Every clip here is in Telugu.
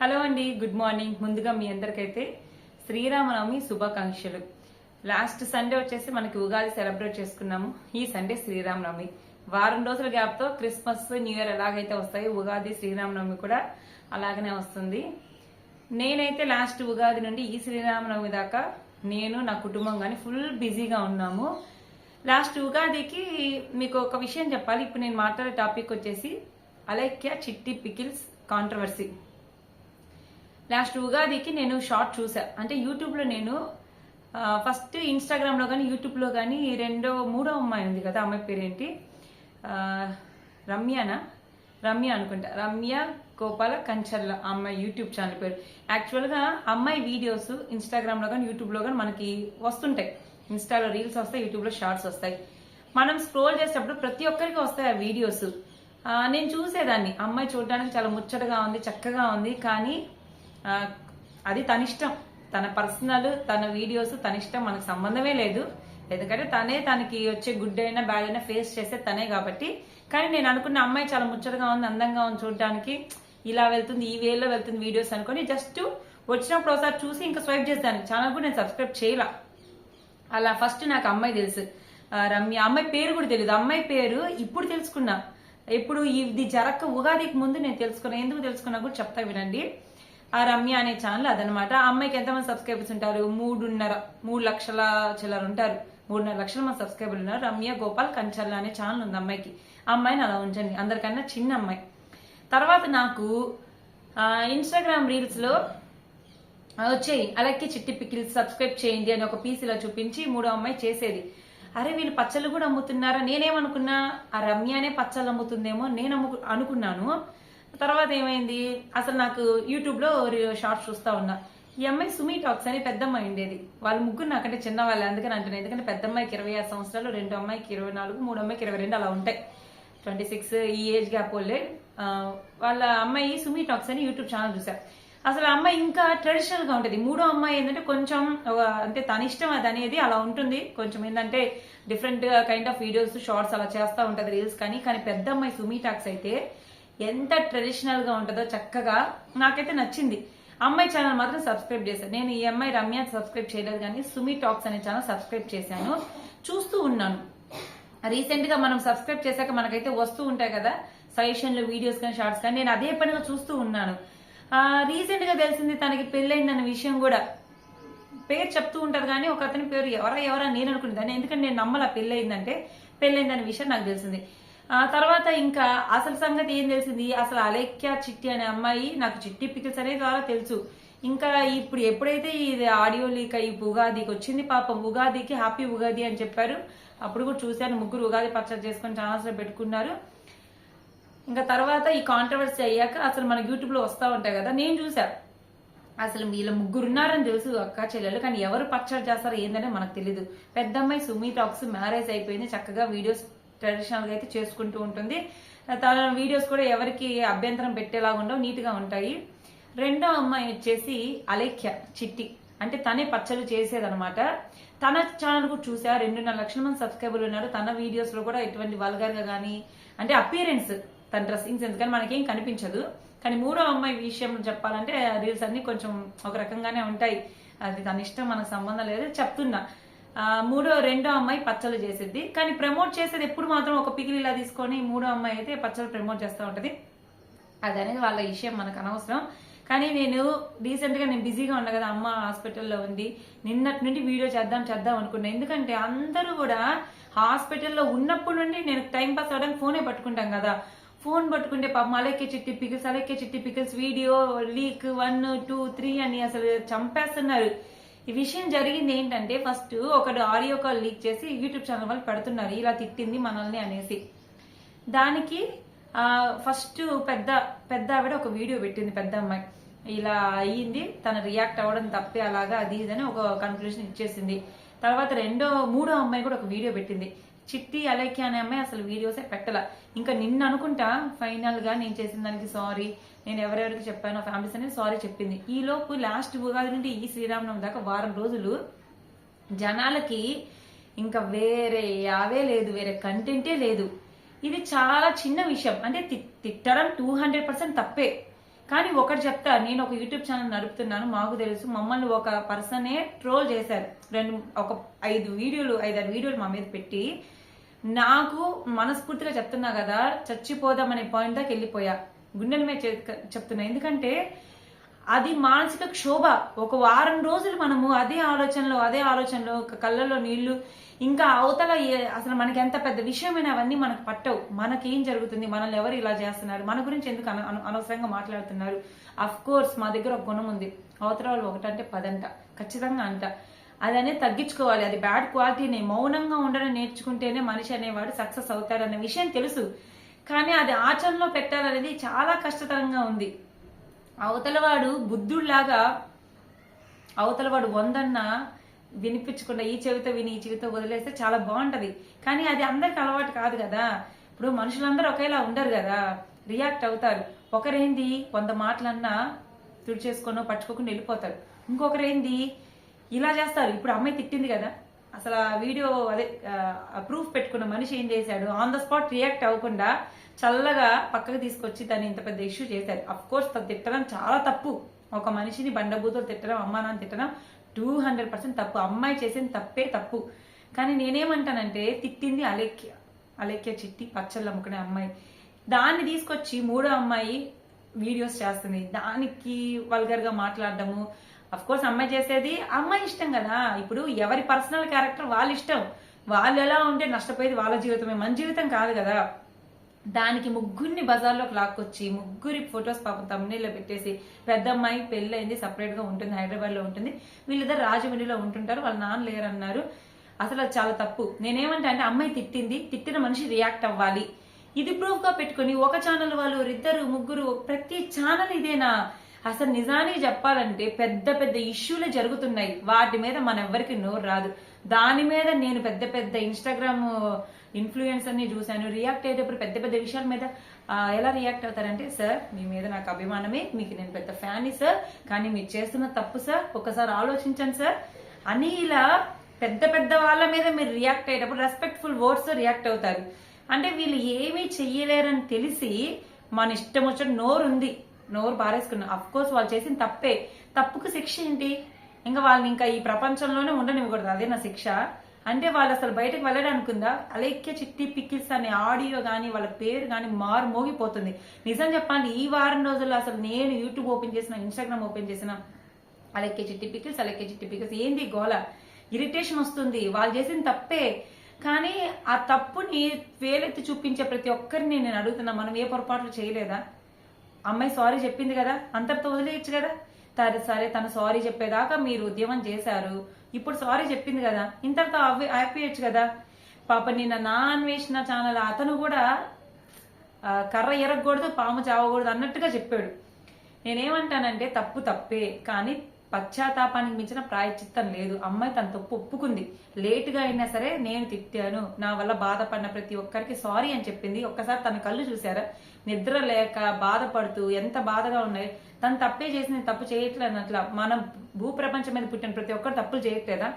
హలో అండి గుడ్ మార్నింగ్. ముందుగా మీ అందరికైతే శ్రీరామనవమి శుభాకాంక్షలు. లాస్ట్ సండే వచ్చేసి మనకి ఉగాది సెలబ్రేట్ చేసుకున్నాము. ఈ సండే శ్రీరామనవమి. వారం రోజుల గ్యాప్తో క్రిస్మస్ న్యూ ఇయర్ ఎలాగైతే వస్తాయో ఉగాది శ్రీరామనవమి కూడా అలాగనే వస్తుంది. నేనైతే లాస్ట్ ఉగాది నుండి ఈ శ్రీరామనవమి దాకా నేను నా కుటుంబం కానీ ఫుల్ బిజీగా ఉన్నాము. లాస్ట్ ఉగాదికి మీకు ఒక విషయం చెప్పాలి. ఇప్పుడు నేను మాట్లాడే టాపిక్ వచ్చేసి అలైక్య చిట్టి పికిల్స్ కాంట్రవర్సీ. లాస్ట్ ఉగాదికి నేను షార్ట్ చూసా. అంటే యూట్యూబ్లో నేను ఫస్ట్ ఇన్స్టాగ్రామ్లో కానీ యూట్యూబ్లో కానీ రెండో మూడో అమ్మాయి ఉంది కదా అమ్మాయి పేరేంటి? రమ్యనా? రమ్య అనుకుంటా. రమ్య గోపాల కంచర్ల అమ్మాయి యూట్యూబ్ ఛానల్ పేరు. యాక్చువల్గా అమ్మాయి వీడియోస్ ఇన్స్టాగ్రామ్లో కానీ యూట్యూబ్లో కానీ మనకి వస్తుంటాయి. ఇన్స్టాలో రీల్స్ వస్తాయి యూట్యూబ్లో షార్ట్స్ వస్తాయి. మనం స్క్రోల్ చేసేటప్పుడు ప్రతి ఒక్కరికి వస్తాయి ఆ వీడియోస్ నేను చూసేదాన్ని. అమ్మాయి చూడడానికి చాలా ముచ్చటగా ఉంది చక్కగా ఉంది కానీ అది తన ఇష్టం. తన పర్సనల్ తన వీడియోస్ తన ఇష్టం మనకు సంబంధమే లేదు. ఎందుకంటే తనే తనకి వచ్చే గుడ్ అయినా బ్యాడ్ అయినా ఫేస్ చేస్తే తనే కాబట్టి. కానీ నేను అనుకున్న అమ్మాయి చాలా ముచ్చటగా ఉంది అందంగా ఉంది చూడడానికి. ఇలా వెళ్తుంది ఈ వేలో వెళ్తుంది వీడియోస్ అనుకొని జస్ట్ వచ్చినప్పుడు ఒకసారి చూసి ఇంకా స్వైప్ చేస్తాను ఛానల్ కూడా నేను సబ్స్క్రైబ్ చేయాల. అలా ఫస్ట్ నాకు అమ్మాయి తెలుసు. రమ్య. అమ్మాయి పేరు కూడా తెలియదు అమ్మాయి పేరు ఇప్పుడు తెలుసుకున్నా. ఇప్పుడు ఇది జరక్క ఉగాదికి ముందు నేను తెలుసుకున్నా. ఎందుకు తెలుసుకున్నా కూడా చెప్తా వినండి. ఆ రమ్య అనే ఛానల్ అదనమాట. ఆ అమ్మాయికి ఎంతమంది సబ్స్క్రైబర్స్ ఉంటారు? మూడున్నర మూడు లక్షల చిల్లర ఉంటారు. మూడున్నర లక్షల మంది సబ్స్క్రైబర్లు ఉన్నారు. రమ్య గోపాల్ కంచర్ల అనే ఛానల్ ఉంది అమ్మాయికి. అమ్మాయిని అలా ఉంచండి. అందరికన్నా చిన్న అమ్మాయి. తర్వాత నాకు ఇన్స్టాగ్రామ్ రీల్స్లో వచ్చేయి. అలాగే చిట్టి పికిల్స్ సబ్స్క్రైబ్ చేయండి అని ఒక పీస్ ఇలా చూపించి మూడో అమ్మాయి చేసేది. అరే వీళ్ళు పచ్చళ్ళు కూడా అమ్ముతున్నారా? నేనేమనుకున్నా ఆ రమ్యనే పచ్చళ్ళు అమ్ముతుందేమో నేను అమ్ము అనుకున్నాను. తర్వాత ఏమైంది? అసలు నాకు యూట్యూబ్లో షార్ట్స్ చూస్తా ఉన్నా. ఈ అమ్మాయి సుమి టాక్స్ అని పెద్దమ్మాయి ఉండేది. వాళ్ళు ముగ్గురు నాకంటే చిన్న వాళ్ళు అందుకని అంటున్నాను ఎందుకంటే పెద్ద అమ్మాయికి ఇరవై ఆరు సంవత్సరాలు రెండు అమ్మాయికి ఇరవై నాలుగు మూడు అమ్మాయికి ఇరవై రెండు అలా ఉంటాయి. ట్వంటీ సిక్స్ ఈ ఏజ్ గ్యాప్ వాళ్ళే వాళ్ళ అమ్మాయి సుమి టాక్స్ అని యూట్యూబ్ ఛానల్ చూసారు అసలు ఆ అమ్మాయి ఇంకా ట్రెడిషనల్గా ఉంటుంది. మూడో అమ్మాయి ఏంటంటే కొంచెం అంటే తన ఇష్టం అది అనేది అలా ఉంటుంది. కొంచెం ఏంటంటే different kind of videos shorts అలా చేస్తూ ఉంటుంది రీల్స్ కానీ. కానీ పెద్ద అమ్మాయి సుమి టాక్స్ అయితే ఎంత ట్రెడిషనల్గా ఉంటుందో చక్కగా నాకైతే నచ్చింది. అమ్మాయి ఛానల్ మాత్రం సబ్స్క్రైబ్ చేశాను. నేను ఈ అమ్మాయి రమ్య సబ్స్క్రైబ్ చేయలేదు కానీ సుమి టాక్స్ అనే ఛానల్ సబ్స్క్రైబ్ చేశాను. చూస్తూ ఉన్నాను. రీసెంట్గా మనం సబ్స్క్రైబ్ చేశాక మనకైతే వస్తూ ఉంటాయి కదా సజెషన్లు వీడియోస్ కానీ షార్ట్స్ కానీ. నేను అదే పనిగా చూస్తూ ఉన్నాను. రీసెంట్గా తెలిసింది తనకి పెళ్ళైందన్న విషయం కూడా. పేరు చెప్తూ ఉంటారు కానీ ఒక అతని పేరు ఎవరా ఎవరా నేను అనుకునేదాన్ని. ఎందుకంటే నేను నమ్మల పెళ్ళయిందంటే పెళ్ళైందనే విషయం నాకు తెలిసింది. ఆ తర్వాత ఇంకా అసలు సంగతి ఏం తెలిసింది? అసలు అలేఖ్య చిట్టి అనే అమ్మాయి నాకు చిట్టి పికిల్స్ అనే ద్వారా తెలుసు. ఇంకా ఇప్పుడు ఎప్పుడైతే ఇది ఆడియో లీక్ అయ్యి ఉగాదికి వచ్చింది పాపం ఉగాదికి హ్యాపీ ఉగాది అని చెప్పారు. అప్పుడు కూడా చూశాను ముగ్గురు ఉగాది పచ్చడి చేసుకొని ఛానల్స్లో పెట్టుకున్నారు. ఇంకా తర్వాత ఈ కాంట్రవర్సీ అయ్యాక అసలు మనకి యూట్యూబ్లో వస్తా ఉంటాయి కదా నేను చూసా అసలు వీళ్ళ ముగ్గురు ఉన్నారని తెలుసు అక్క చెల్లెలు కానీ ఎవరు పచ్చడి చేస్తారో ఏందనే మనకు తెలియదు పెద్దమ్మాయి సుమీ టాక్స్ మ్యారేజ్ అయిపోయింది చక్కగా వీడియోస్ ట్రెడిషనల్గా అయితే చేసుకుంటూ ఉంటుంది. తన వీడియోస్ కూడా ఎవరికి అభ్యంతరం పెట్టేలాగా ఉండవు నీట్గా ఉంటాయి. రెండో అమ్మాయి వచ్చేసి అలేఖ్య చిట్టి. అంటే తనే పచ్చలు చేసేదనమాట తన ఛానల్ కూడా చూసా రెండున్నర లక్షల మంది సబ్స్క్రైబర్లు ఉన్నారు. తన వీడియోస్లో కూడా ఎటువంటి వల్గర్గా కానీ అంటే అపియరెన్స్ తన డ్రెస్సింగ్ సెన్స్ కానీ మనకేం కనిపించదు. కానీ మూడో అమ్మాయి విషయం చెప్పాలంటే రీల్స్ అన్ని కొంచెం ఒక రకంగానే ఉంటాయి. అది తన ఇష్టం మనకు సంబంధం లేదు. చెప్తున్నా. మూడో రెండో అమ్మాయి పచ్చళ్ళు చేసిద్ది. కానీ ప్రమోట్ చేసేది ఎప్పుడు మాత్రం ఒక పికిల్ ఇలా తీసుకొని మూడో అమ్మాయి అయితే పచ్చళ్ళు ప్రమోట్ చేస్తూ ఉంటది. అది అనేది వాళ్ళ విషయం మనకు అనవసరం. కానీ నేను రీసెంట్గా నేను బిజీగా ఉన్నా కదా అమ్మ హాస్పిటల్లో ఉంది. నిన్నటి నుండి వీడియో చేద్దాం చేద్దాం అనుకున్నా. ఎందుకంటే అందరూ కూడా హాస్పిటల్లో ఉన్నప్పటి నుండి నేను టైం పాస్ అవడానికి ఫోనే పట్టుకుంటాం కదా. ఫోన్ పట్టుకుంటే పాపం అలెక్కే Chitti pickles Alekhya Chitti pickles video leak one two three అని అసలు చంపేస్తున్నారు. ఈ విషయం జరిగింది ఏంటంటే ఫస్ట్ ఒకడు ఆడియో కాల్ లీక్ చేసి యూట్యూబ్ ఛానల్ వాళ్ళు పెడుతున్నారు ఇలా తిట్టింది మనల్ని అనేసి. దానికి ఫస్ట్ పెద్ద పెద్ద ఆవిడ ఒక వీడియో పెట్టింది పెద్ద అమ్మాయి. ఇలా అయ్యింది తన రియాక్ట్ అవ్వడం తప్పే అలాగా అది ఇది అని ఒక కన్క్లూజన్ ఇచ్చేసింది. తర్వాత రెండో మూడో అమ్మాయి కూడా ఒక వీడియో పెట్టింది. చిట్టి అలేఖ్య అనే అమ్మాయి అసలు వీడియోసే పెట్టల. ఇంకా నిన్న అనుకుంటా ఫైనల్గా నేను చేసిన దానికి సారీ నేను ఎవరెవరికి చెప్పానో ఫ్యామిలీస్ అనేది సారీ చెప్పింది. ఈ లోపు లాస్ట్ ఉగాది నుండి ఈ శ్రీరామనవమి దాకా వారం రోజులు జనాలకి ఇంకా వేరే యావే లేదు వేరే కంటెంటే లేదు. ఇది చాలా చిన్న విషయం. అంటే తి- తిట్టడం టూ హండ్రెడ్ పర్సెంట్ తప్పే. కానీ ఒకటి చెప్తా నేను ఒక యూట్యూబ్ ఛానల్ నడుపుతున్నాను మాకు తెలుసు మమ్మల్ని ఒక పర్సనే ట్రోల్ చేశారు. రెండు ఒక ఐదు వీడియోలు ఐదారు వీడియోలు మా మీద పెట్టి నాకు మనస్ఫూర్తిగా చెప్తున్నా కదా చచ్చిపోదామనే పాయింట్ దాకా వెళ్ళిపోయా. గుండెల మీద చె- చెప్తున్నా. ఎందుకంటే అది మానసిక క్షోభ. ఒక వారం రోజులు మనము అదే ఆలోచనలో అదే ఆలోచనలో ఒక కళ్ళలో నీళ్ళు ఇంకా అవతల అసలు మనకి ఎంత పెద్ద విషయమైన అవన్నీ మనకు పట్టవు. మనకేం జరుగుతుంది? మనల్ని ఎవరు ఇలా చేస్తున్నారు? మన గురించి ఎందుకు అన- అనవసరంగా మాట్లాడుతున్నారు? అఫ్ కోర్స్ మా దగ్గర ఒక గుణం ఉంది. అవతల వాళ్ళు ఒకటంటే పదంట. ఖచ్చితంగా అంట. అదనే తగ్గించుకోవాలి. అది బ్యాడ్ క్వాలిటీని మౌనంగా ఉండడం నేర్చుకుంటేనే మనిషి అనేవాడు సక్సెస్ అవుతాడన్న విషయం తెలుసు. కానీ అది ఆచరణలో పెట్టాలనేది చాలా కష్టతరంగా ఉంది. అవతలవాడు బుద్ధుడిలాగా అవతలవాడు వందన్నా వినిపించకుండా ఈ చెవితో విని ఈ చెవితో వదిలేస్తే చాలా బాగుంటది. కానీ అది అందరికి అలవాటు కాదు కదా. ఇప్పుడు మనుషులందరూ ఒకేలా ఉండరు కదా. రియాక్ట్ అవుతారు. ఒకరేంది వంద మాటలన్నా తుడిచేసుకొని పట్టుకోకుండా వెళ్ళిపోతారు. ఇంకొకరేంది ఇలా చేస్తారు. ఇప్పుడు అమ్మాయి తిట్టింది కదా. అసలు ఆ వీడియో అదే ప్రూఫ్ పెట్టుకున్న మనిషి ఏం చేశాడు? ఆన్ ద స్పాట్ రియాక్ట్ అవ్వకుండా చల్లగా పక్కకు తీసుకొచ్చి దాన్ని ఇంత పెద్ద ఇష్యూ చేశారు అఫ్ కోర్స్ తను తిట్టడం చాలా తప్పు. ఒక మనిషిని బండబూతులు తిట్టడం అమ్మా నాన్న తిట్టడం టూ హండ్రెడ్ పర్సెంట్ తప్పు. అమ్మాయి చేసింది తప్పే తప్పు. కానీ నేనేమంటానంటే తిట్టింది అలేఖ్య. అలేఖ్య చిట్టి పచ్చళ్ళు అమ్ముకునే అమ్మాయి. దాన్ని తీసుకొచ్చి మూడో అమ్మాయి వీడియోస్ చేస్తుంది. దానికి వల్గర్గా మాట్లాడడము అఫ్ కోర్స్ అమ్మాయి చేసేది అమ్మాయి ఇష్టం కదా. ఇప్పుడు ఎవరి పర్సనల్ క్యారెక్టర్ వాళ్ళ ఇష్టం. వాళ్ళు ఎలా ఉంటే నష్టపోయేది వాళ్ళ జీవితమే. మన జీవితం కాదు కదా. దానికి ముగ్గురిని బజార్లోకి లాక్కొచ్చి ముగ్గురి ఫొటోస్ పాపం తమ్ముళ్ళలో పెట్టేసి పెద్ద అమ్మాయి పెళ్ళైంది సపరేట్గా ఉంటుంది హైదరాబాద్లో ఉంటుంది. వీళ్ళిద్దరు రాజమండ్రిలో ఉంటుంటారు వాళ్ళ నాన్న లేరన్నారు. అసలు అది చాలా తప్పు. నేనేమంటా అంటే అమ్మాయి తిట్టింది తిట్టిన మనిషి రియాక్ట్ అవ్వాలి. ఇది ప్రూఫ్గా పెట్టుకుని ఒక ఛానల్ వాళ్ళు ఇద్దరు ముగ్గురు ప్రతి ఛానల్ ఇదేనా? అసలు నిజానికి చెప్పాలంటే పెద్ద పెద్ద ఇష్యూలే జరుగుతున్నాయి. వాటి మీద మన ఎవ్వరికి నోరు రాదు. దాని మీద నేను పెద్ద పెద్ద ఇన్స్టాగ్రామ్ ఇన్ఫ్లుయెన్స్ అన్ని చూశాను. రియాక్ట్ అయ్యేటప్పుడు పెద్ద పెద్ద విషయాల మీద ఎలా రియాక్ట్ అవుతారంటే సార్ మీ మీద నాకు అభిమానమే. మీకు నేను పెద్ద ఫ్యాన్ సార్. కానీ మీరు చేస్తున్న తప్పు సార్. ఒకసారి ఆలోచించండి సార్. అని ఇలా పెద్ద పెద్ద వాళ్ళ మీద మీరు రియాక్ట్ అయ్యేటప్పుడు రెస్పెక్ట్ఫుల్ వర్డ్స్ రియాక్ట్ అవుతారు. అంటే వీళ్ళు ఏమీ చెయ్యలేరని తెలిసి మన ఇష్టం వచ్చిన నోరు ఉంది నోరు బారేసుకున్నాం అఫ్ కోర్స్ వాళ్ళు చేసిన తప్పే. తప్పుకు శిక్ష ఏంటి? ఇంకా వాళ్ళని ఇంకా ఈ ప్రపంచంలోనే ఉండనివ్వకూడదు. అదే నా శిక్ష. అంటే వాళ్ళు అసలు బయటకు వెళ్ళడానుకుందా? అలైక్య చిట్టి పిక్కిల్స్ అనే ఆడియో కానీ వాళ్ళ పేరు కానీ మారు మోగిపోతుంది. నిజం చెప్పాలి ఈ వారం రోజుల్లో అసలు నేను యూట్యూబ్ ఓపెన్ చేసిన ఇన్స్టాగ్రామ్ ఓపెన్ చేసిన అలెక్కే చిట్టి పిక్కిల్స్ అలెక్కే చిట్టి పిక్కిల్స్ ఏంది గోల? ఇరిటేషన్ వస్తుంది. వాళ్ళు చేసిన తప్పే. కానీ ఆ తప్పుని వేలెత్తి చూపించే ప్రతి ఒక్కరిని నేను అడుగుతున్నా. మనం ఏ పొరపాట్లు చేయలేదా? అమ్మాయి సారీ చెప్పింది కదా అంతటితో వదిలేయచ్చు కదా. తను సరే తను సారీ చెప్పేదాకా మీరు ఉద్యమం చేశారు. ఇప్పుడు సారీ చెప్పింది కదా ఇంతటితో అవి ఆపేయచ్చు కదా. పాప నిన్న నా అన్వేషణ ఛానల్ అతను కూడా కర్ర ఎరగకూడదు పాము చావకూడదు అన్నట్టుగా చెప్పాడు. నేనేమంటానంటే తప్పు తప్పే కానీ పశ్చాత్తాపానికి మించిన ప్రాయచిత్తం లేదు. అమ్మాయి తన తప్పు ఒప్పుకుంది. లేటుగా అయినా సరే నేను తిట్టాను. నా వల్ల బాధపడిన ప్రతి ఒక్కరికి సారీ అని చెప్పింది. ఒక్కసారి తన కళ్ళు చూసారా నిద్ర లేక బాధపడుతూ ఎంత బాధగా ఉన్నాయి. తను తప్పే చేసింది తప్పు చేయట్లేదు అట్లా మనం భూప్రపంచం మీద పుట్టిన ప్రతి ఒక్కరు తప్పులు చేయట్లేదా?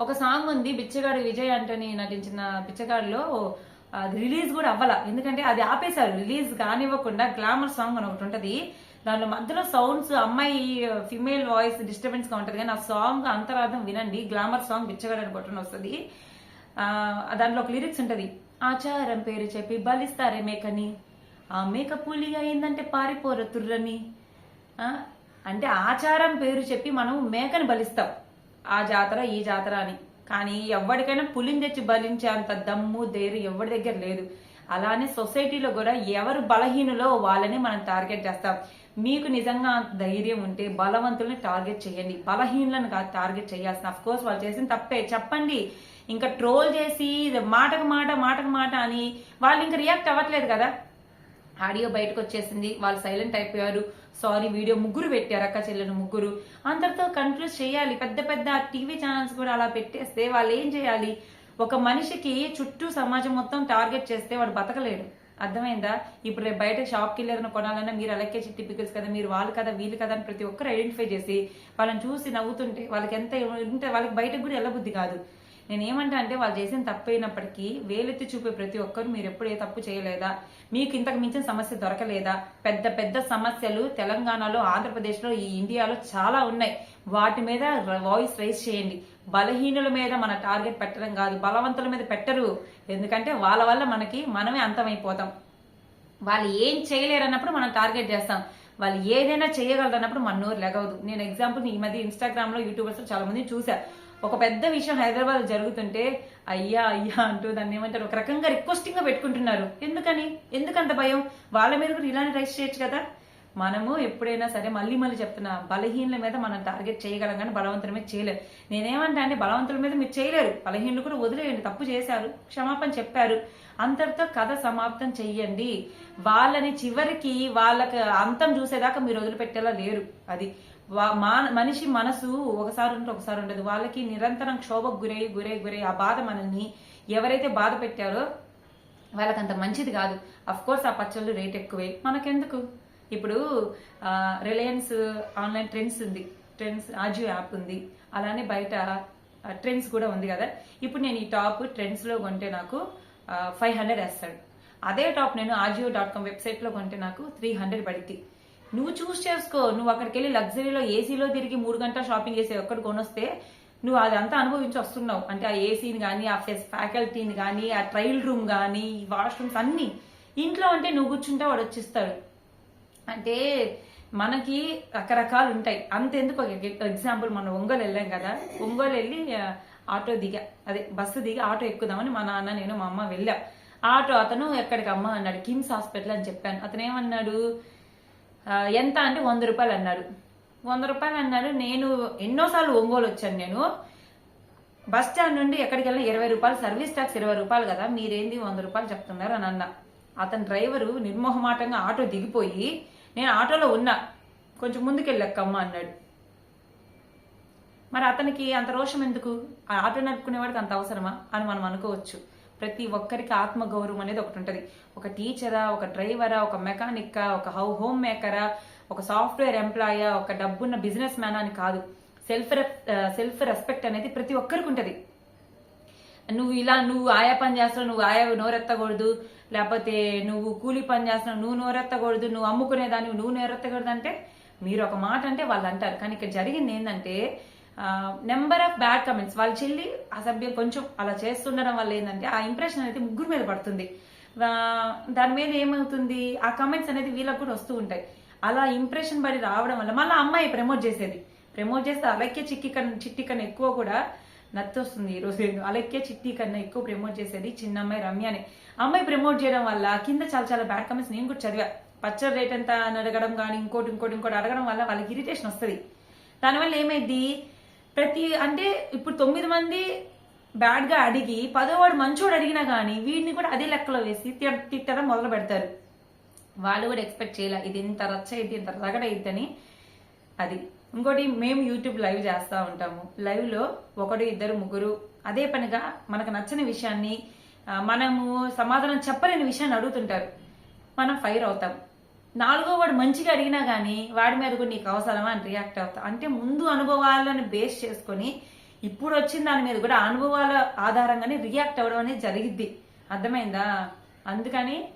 ఒక సాంగ్ ఉంది బిచ్చగాడు విజయ్ అంటని నటించిన బిచ్చగాడులో. అది రిలీజ్ కూడా అవ్వాల. ఎందుకంటే అది ఆపేశారు. రిలీజ్ కానివ్వకుండా గ్లామర్ సాంగ్ అని ఒకటి ఉంటది. దానిలో మధ్యలో సౌండ్స్ అమ్మాయి ఫిమేల్ వాయిస్ డిస్టర్బెన్స్గా కానీ ఆ సాంగ్ అంతరార్థం వినండి. గ్లామర్ సాంగ్ బిచ్చగాడు అని వస్తుంది. ఆ దాంట్లో ఒక లిరిక్స్ ఉంటది. ఆచారం పేరు చెప్పి బలిస్తారే మేకని. ఆ మేక పులి అయిందంటే పారిపోరు తుర్రని. అంటే ఆచారం పేరు చెప్పి మనం మేకని బలిస్తాం. ఆ జాతర ఈ జాతర అని. కానీ ఎవరికైనా పులిని తెచ్చి బలించే అంత దమ్ము ధైర్యం ఎవరి దగ్గర లేదు. అలానే సొసైటీలో కూడా ఎవరు బలహీనులో వాళ్ళని మనం టార్గెట్ చేస్తాం. మీకు నిజంగా అంత ధైర్యం ఉంటే బలవంతుల్ని టార్గెట్ చేయండి. బలహీనులను కాదు టార్గెట్ చేయాల్సిన. అఫ్ కోర్స్ వాళ్ళు చేసిన తప్పే. చెప్పండి. ఇంకా ట్రోల్ చేసి మాటకు మాట మాటకు మాట అని వాళ్ళు ఇంకా రియాక్ట్ అవ్వట్లేదు కదా. ఆడియో బయటకు వచ్చేసింది. వాళ్ళు సైలెంట్ అయిపోయారు. సారీ వీడియో ముగ్గురు పెట్టారు అక్క చెల్లెలు ముగ్గురు. అందరితో కన్ఫ్యూజ్ చేయాలి. పెద్ద పెద్ద టీవీ ఛానల్స్ కూడా అలా పెట్టేస్తే వాళ్ళు ఏం చేయాలి? ఒక మనిషికి చుట్టూ సమాజం మొత్తం టార్గెట్ చేస్తే వాడు బతకలేడు. అర్థమైందా? ఇప్పుడు రేపు బయట షాప్కి వెళ్ళారని కొనాలన్నా మీరు అలకేసి చిట్టి కదా మీరు వాళ్ళు కదా వీళ్ళు కదా అని ప్రతి ఒక్కరు ఐడెంటిఫై చేసి వాళ్ళని చూసి నవ్వుతుంటే వాళ్ళకి ఎంత ఉంటే వాళ్ళకి బయటకు కూడా వెళ్ళబుద్ధి కాదు. నేను ఏమంటా అంటే వాళ్ళు చేసిన తప్పు అయినప్పటికీ వేలెత్తి చూపే ప్రతి ఒక్కరు మీరు ఎప్పుడు ఏ తప్పు చేయలేదా? మీకు ఇంతకు మించిన సమస్య దొరకలేదా? పెద్ద పెద్ద సమస్యలు తెలంగాణలో ఆంధ్రప్రదేశ్లో ఈ ఇండియాలో చాలా ఉన్నాయి. వాటి మీద వాయిస్ రైజ్ చేయండి. బలహీనుల మీద మన టార్గెట్ పెట్టడం కాదు బలవంతుల మీద పెట్టరు. ఎందుకంటే వాళ్ళ వల్ల మనకి మనమే అంతమైపోతాం. వాళ్ళు ఏం చేయలేరు అన్నప్పుడు మనం టార్గెట్ చేస్తాం. వాళ్ళు ఏదైనా చేయగలరు అన్నప్పుడు మన నోరు లెగవదు. నేను ఎగ్జాంపుల్ ఈ మధ్య ఇన్స్టాగ్రామ్లో యూట్యూబర్స్ చాలా మంది చూసా ఒక పెద్ద విషయం హైదరాబాద్ జరుగుతుంటే అయ్యా అయ్యా అంటూ దాన్ని ఏమంటారు? ఒక రకంగా రిక్వెస్టింగ్గా పెట్టుకుంటున్నారు. ఎందుకని? ఎందుకంత భయం? వాళ్ళ మీద కూడా ఇలానే రైస్ చేయొచ్చు కదా? మనము ఎప్పుడైనా సరే మళ్ళీ మళ్ళీ చెప్తున్నా బలహీనుల మీద మనం టార్గెట్ చేయగలం కానీ బలవంతుల మీద చేయలేరు నేనేమంటా అంటే బలవంతుల మీద మీరు చేయలేరు. బలహీనులు కూడా వదిలేయండి. తప్పు చేశారు. క్షమాపణ చెప్పారు. అంతటితో కథ సమాప్తం చెయ్యండి. వాళ్ళని చివరికి వాళ్ళకి అంతం చూసేదాకా మీరు వదిలిపెట్టేలా లేరు. అది మనిషి మనసు ఒకసారి ఉంటే ఒకసారి ఉండదు. వాళ్ళకి నిరంతరం క్షోభకు గురై గురై గురై ఆ బాధ మనల్ని ఎవరైతే బాధ పెట్టారో వాళ్ళకి అంత మంచిది కాదు. అఫ్ కోర్స్ ఆ పచ్చళ్ళు రేట్ ఎక్కువే. మనకెందుకు? ఇప్పుడు రిలయన్స్ ఆన్లైన్ ట్రెండ్స్ ఉంది. ట్రెండ్స్ ఆజియో యాప్ ఉంది. అలానే బయట ట్రెండ్స్ కూడా ఉంది కదా. ఇప్పుడు నేను ఈ టాప్ ట్రెండ్స్లో కొంటే నాకు ఫైవ్ హండ్రెడ్ వేస్తాడు. అదే టాప్ నేను ఆజియో డాట్ కామ్ వెబ్సైట్లో కొంటే నాకు త్రీ హండ్రెడ్ పడిద్ది. నువ్వు చూస్ చేసుకో. నువ్వు అక్కడికి వెళ్ళి లగ్జరీలో ఏసీలో తిరిగి మూడు గంటల షాపింగ్ చేసి ఒక్కడి కొనొస్తే నువ్వు అదంతా అనుభవించి వస్తున్నావు. అంటే ఆ ఏసీని కానీ ఆ ఫెస్ ఫ్యాకల్టీని కానీ ఆ ట్రయల్ రూమ్ కానీ వాష్రూమ్స్ అన్ని ఇంట్లో అంటే నువ్వు కూర్చుంటే వాడు వచ్చిస్తాడు. అంటే మనకి రకరకాలు ఉంటాయి. అంతెందుకు? ఒక ఎగ్జాంపుల్ మనం ఒంగోలు వెళ్ళాం కదా. ఒంగోలు వెళ్ళి ఆటో దిగా. అదే బస్సు దిగి ఆటో ఎక్కుదామని మా నాన్న నేను మా అమ్మ వెళ్ళాం. ఆటో అతను ఎక్కడికి అమ్మ అన్నాడు. కిమ్స్ హాస్పిటల్ అని చెప్పాను. అతను ఏమన్నాడు? ఎంత అంటే వంద రూపాయలు అన్నాడు. వంద రూపాయలు అన్నాడు. నేను ఎన్నోసార్లు ఒంగోలు వచ్చాను నేను. బస్ స్టాండ్ నుండి ఎక్కడికి వెళ్ళినా ఇరవై రూపాయలు సర్వీస్ ట్యాక్స్ ఇరవై రూపాయలు కదా మీరేంది వంద రూపాయలు చెప్తున్నారు అని అన్న. అతని డ్రైవరు నిర్మోహమాటంగా ఆటో దిగిపోయి నేను ఆటోలో ఉన్నా కొంచెం ముందుకెళ్ళక్కమ్మ అన్నాడు. మరి అతనికి అంత రోషం ఎందుకు? ఆ ఆటో నడుపుకునేవాడికి అంత అవసరమా అని మనం అనుకోవచ్చు. ప్రతి ఒక్కరికి ఆత్మగౌరవం అనేది ఒకటి ఉంటుంది. ఒక టీచరా ఒక డ్రైవరా ఒక మెకానిక్కా ఒక హౌ హోమ్ మేకరా ఒక సాఫ్ట్వేర్ ఎంప్లాయా ఒక డబ్బున్న బిజినెస్ మ్యాన్ అని కాదు. సెల్ఫ్ సెల్ఫ్ రెస్పెక్ట్ అనేది ప్రతి ఒక్కరికి ఉంటుంది. నువ్వు ఇలా నువ్వు ఆయా పని చేస్తున్నావు నువ్వు ఆయా నోరెత్తకూడదు. లేకపోతే నువ్వు కూలి పని చేస్తున్నావు నువ్వు నోరెత్తకూడదు నువ్వు అమ్ముకునేదాన్ని నువ్వు నోరెత్తకూడదు అంటే మీరు ఒక మాట అంటే వాళ్ళు అంటారు. కానీ ఇక్కడ జరిగింది ఏంటంటే నెంబర్ ఆఫ్ బ్యాడ్ కమెంట్స్ వాళ్ళ చెల్లి అసభ్యం కొంచెం అలా చేస్తుండడం వల్ల ఏంటంటే ఆ ఇంప్రెషన్ అనేది ముగ్గురు మీద పడుతుంది. దాని మీద ఏమవుతుంది? ఆ కమెంట్స్ అనేది వీళ్ళకు కూడా వస్తూ ఉంటాయి. అలా ఇంప్రెషన్ పడి రావడం వల్ల మళ్ళీ అమ్మాయి ప్రమోట్ చేసేది. ప్రమోట్ చేస్తే అలక్య చిక్కి కన్నా చిట్టి కన్నా ఎక్కువ కూడా నత్తొస్తుంది ఈరోజు అలక్య చిట్టి కన్నా ఎక్కువ ప్రమోట్ చేసేది చిన్న అమ్మాయి రమ్య అని అమ్మాయి ప్రమోట్ చేయడం వల్ల కింద చాలా చాలా బ్యాడ్ కమెంట్స్ నేను కూడా చదివా. పచ్చడి రేట్ ఎంత అని అడగడం కానీ ఇంకోటి ఇంకోటి ఇంకోటి అడగడం వల్ల వాళ్ళకి ఇరిటేషన్ వస్తుంది. దానివల్ల ఏమైంది ప్రతి అంటే ఇప్పుడు తొమ్మిది మంది బ్యాడ్గా అడిగి పదోవాడు మంచోడు అడిగినా కానీ వీడిని కూడా అదే లెక్కలో వేసి తిట్టడం మొదలు పెడతారు. వాళ్ళు కూడా ఎక్స్పెక్ట్ చేయాలి ఇది ఇంత రచ్చ ఇది ఇంత రగడ ఇద్దని అది. ఇంకోటి మేము యూట్యూబ్ లైవ్ చేస్తూ ఉంటాము. లైవ్లో ఒకడు ఇద్దరు ముగ్గురు అదే పనిగా మనకు నచ్చని విషయాన్ని మనము సమాధానం చెప్పలేని విషయాన్ని అడుగుతుంటారు. మనం ఫైర్ అవుతాం. నాలుగో వాడు మంచిగా అడిగినా కానీ వాడి మీద కూడా నీకు అవసరమా అని రియాక్ట్ అవుతా. అంటే ముందు అనుభవాలను బేస్ చేసుకొని ఇప్పుడు వచ్చిన దాని మీద కూడా అనుభవాల ఆధారంగానే రియాక్ట్ అవ్వడం అనేది జరిగిద్ది. అర్థమైందా? అందుకని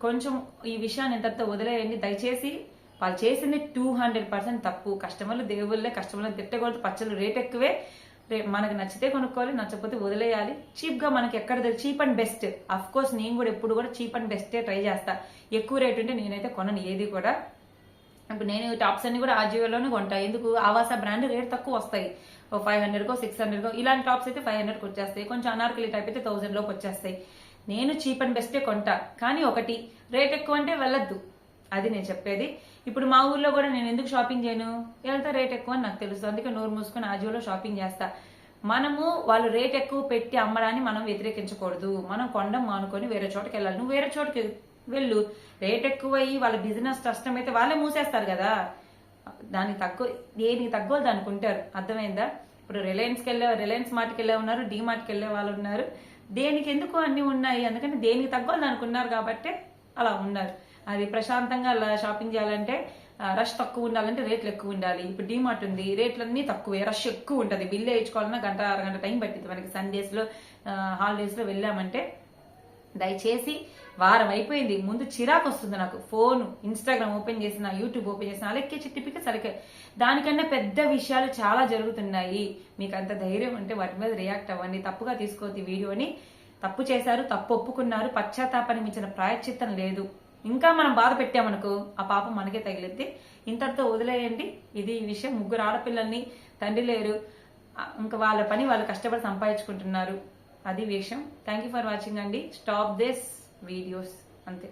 కొంచెం ఈ విషయాన్ని ఇంతతో వదిలేయండి. దయచేసి వాళ్ళు చేసింది టూ హండ్రెడ్ పర్సెంట్ తప్పు. కస్టమర్లు దేవుళ్ళే కస్టమర్లు తిట్టకూడదు. పచ్చళ్ళు రేట్ ఎక్కువే. రేపు మనకు నచ్చితే కొనుక్కోవాలి నచ్చకపోతే వదిలేయాలి. చీప్గా మనకి ఎక్కడ cheap and best. Of course నేను కూడా ఎప్పుడు కూడా చీప్ అండ్ బెస్టే ట్రై చేస్తా. ఎక్కువ రేట్ ఉంటే నేనైతే కొనను ఏది కూడా. ఇప్పుడు నేను టాప్స్ అన్ని కూడా ఆజియోలోనే కొంటా. ఎందుకు? ఆవాస బ్రాండ్ రేట్ తక్కువ వస్తాయి. ఓ ఫైవ్ హండ్రెడ్కో సిక్స్ హండ్రెడ్కో ఇలాంటి టాప్స్ అయితే ఫైవ్ హండ్రెడ్కి వచ్చేస్తాయి. కొంచెం అనార్కలి టైప్ అయితే థౌజండ్లోకి వచ్చేస్తాయి. నేను చీప్ అండ్ బెస్టే కొంటా. కానీ ఒకటి రేట్ ఎక్కువ అంటే వెళ్ళొద్దు. అది నేను చెప్పేది. ఇప్పుడు మా ఊర్లో కూడా నేను ఎందుకు షాపింగ్ చేయను? వెళ్తా రేట్ ఎక్కువ అని నాకు తెలుసు. అందుకే నోరు మూసుకొని ఆజియోలో షాపింగ్ చేస్తా. మనము వాళ్ళు రేట్ ఎక్కువ పెట్టి అమ్మడాన్ని మనం వ్యతిరేకించకూడదు. మనం కొండం మానుకొని వేరే చోటకి వెళ్ళాలి. నువ్వు వేరే చోటకి వెళ్ళు. రేట్ ఎక్కువ అయ్యి వాళ్ళ బిజినెస్ కష్టం అయితే వాళ్ళే మూసేస్తారు కదా. దానికి తక్కువ దేనికి తగ్గోదు అనుకుంటారు అర్థమైందా? ఇప్పుడు రిలయన్స్కి వెళ్ళే రిలయన్స్ మార్ట్కి వెళ్ళే ఉన్నారు డీ మార్ట్కి వెళ్ళే వాళ్ళు ఉన్నారు. దేనికి ఎందుకు అన్ని ఉన్నాయి? అందుకని దేనికి తగ్గోదు దానికి ఉన్నారు కాబట్టి అలా ఉన్నారు. అది ప్రశాంతంగా అలా షాపింగ్ చేయాలంటే రష్ తక్కువ ఉండాలంటే రేట్లు ఎక్కువ ఉండాలి. ఇప్పుడు డిమార్ట్ ఉంది రేట్లన్నీ తక్కువే రష్ ఎక్కువ ఉంటుంది. బిల్లు వేయించుకోవాలన్నా గంట అరగంట టైం పట్టింది మనకి సండేస్లో హాలిడేస్లో వెళ్ళామంటే దయచేసి వారం అయిపోయింది. ముందు చిరాకు వస్తుంది నాకు. ఫోన్ ఇన్స్టాగ్రామ్ ఓపెన్ చేసిన యూట్యూబ్ ఓపెన్ చేసిన అలెక్కే చిట్టిపిక సరికే దానికన్నా పెద్ద విషయాలు చాలా జరుగుతున్నాయి. మీకు అంత ధైర్యం ఉంటే వాటి మీద రియాక్ట్ అవ్వండి. తప్పుగా తీసుకోవద్దు ఈ వీడియోని తప్పు చేశారు తప్పు ఒప్పుకున్నారు. పశ్చాత్తాపాన్ని మించిన ప్రాయశ్చిత్తం లేదు. ఇంకా మనం బాధ పెట్టామనుకో ఆ పాపం మనకే తగిలిద్ది. ఇంతటితో వదిలేయండి. ఇది ఈ విషయం. ముగ్గురు ఆడపిల్లల్ని తండ్రి లేరు. ఇంకా వాళ్ళ పని వాళ్ళు కష్టపడి సంపాదించుకుంటున్నారు. అది విషయం. థ్యాంక్ యూ ఫర్ వాచింగ్ అండి. స్టాప్ దిస్ వీడియోస్ అంతే.